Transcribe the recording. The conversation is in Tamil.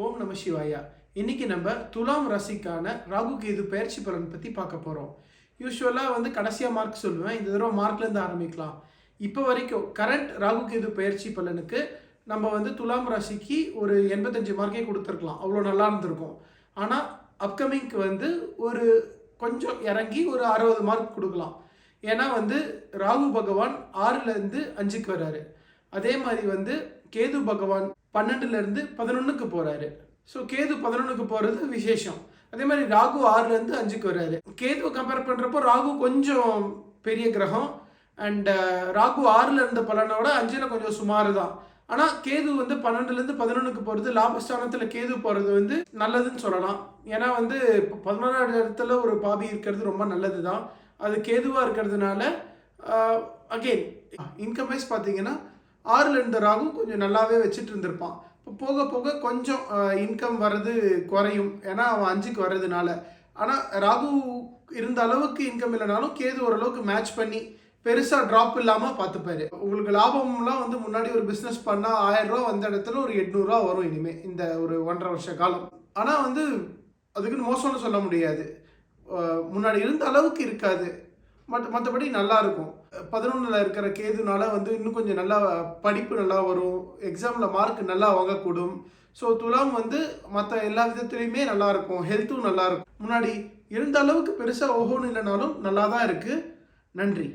ஓம் நம சிவாயா. இன்னைக்கு நம்ம துலாம் ராசிக்கான ராகு கேது பயிற்சி பலன் பற்றி பார்க்க போகிறோம் யூஸ்வலாக வந்து கடைசியாக மார்க் சொல்லுவேன். இந்த தடவை மார்க்லேருந்து ஆரம்பிக்கலாம். இப்போ வரைக்கும் கரண்ட் ராகு கேது பயிற்சி பலனுக்கு நம்ம வந்து துலாம் ராசிக்கு ஒரு எண்பத்தஞ்சு மார்க்கே கொடுத்துருக்கலாம். அவ்வளோ நல்லா இருந்திருக்கும். ஆனால் அப்கமிங்க்கு வந்து ஒரு கொஞ்சம் இறங்கி ஒரு அறுபது மார்க் கொடுக்கலாம். ஏன்னா வந்து ராகு பகவான் ஆறுலேருந்து அஞ்சுக்கு வர்றாரு அதே மாதிரி வந்து கேது பகவான் பன்னெண்டுலேருந்து பதினொன்றுக்கு போகிறாரு ஸோ கேது பதினொன்றுக்கு போகிறது விசேஷம். அதே மாதிரி ராகு ஆறுலேருந்து அஞ்சுக்கு வர்றாரு கேதுவை கம்பேர் பண்ணுறப்போ ராகு கொஞ்சம் பெரிய கிரகம். அண்ட் uh, ராகு ஆறில் இருந்த பலனோட அஞ்சில் கொஞ்சம் சுமார் தான் ஆனால் கேது வந்து பன்னெண்டுலேருந்து பதினொன்றுக்கு போகிறது லாபஸ்தானத்தில் கேது போகிறது வந்து நல்லதுன்னு சொல்லலாம். ஏன்னா வந்து பதினொன்றாவது இடத்துல ஒரு பாபி இருக்கிறது ரொம்ப நல்லது தான் அது கேதுவாக இருக்கிறதுனால அகெயின் இன்கம் வைஸ் பார்த்தீங்கன்னா ஆறில் இருந்த ராகு கொஞ்சம் நல்லாவே வச்சுட்டு இருந்திருப்பான். இப்போ போக போக கொஞ்சம் இன்கம் வர்றது குறையும். ஏன்னா அவன் அஞ்சுக்கு வர்றதுனால. ஆனால் ராகு இருந்த அளவுக்கு இன்கம் இல்லைனாலும் கேது ஓரளவுக்கு மேட்ச் பண்ணி பெருசாக ட்ராப் இல்லாமல் பார்த்துப்பாரு. உங்களுக்கு லாபம்லாம் வந்து முன்னாடி ஒரு பிஸ்னஸ் பண்ணால் ஆயிரரூவா வந்த இடத்துல ஒரு எட்நூறுரூவா வரும் இனிமேல் இந்த ஒரு ஒன்றரை வருஷ காலம். ஆனால் வந்து அதுக்குன்னு மோசம்னு சொல்ல முடியாது. முன்னாடி இருந்த அளவுக்கு இருக்காது. மற்ற மற்றபடி நல்லா இருக்கும். பதினொன்றில் இருக்கிற கேதுனால வந்து இன்னும் கொஞ்சம் நல்லா படிப்பு நல்லா வரும் எக்ஸாமில் மார்க் நல்லா வாங்கக்கூடும். ஸோ துலாம் வந்து மற்ற எல்லா விதத்துலேயுமே நல்லா இருக்கும் ஹெல்த்தும் நல்லா இருக்கும். முன்னாடி இருந்த அளவுக்கு பெருசாக ஓஹோன்னு இல்லைனாலும் நல்லா தான் இருக்குது நன்றி.